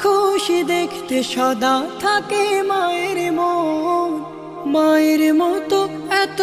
খুশি দেখতে সদা থাকে মায়ের মন। মায়ের মতো এত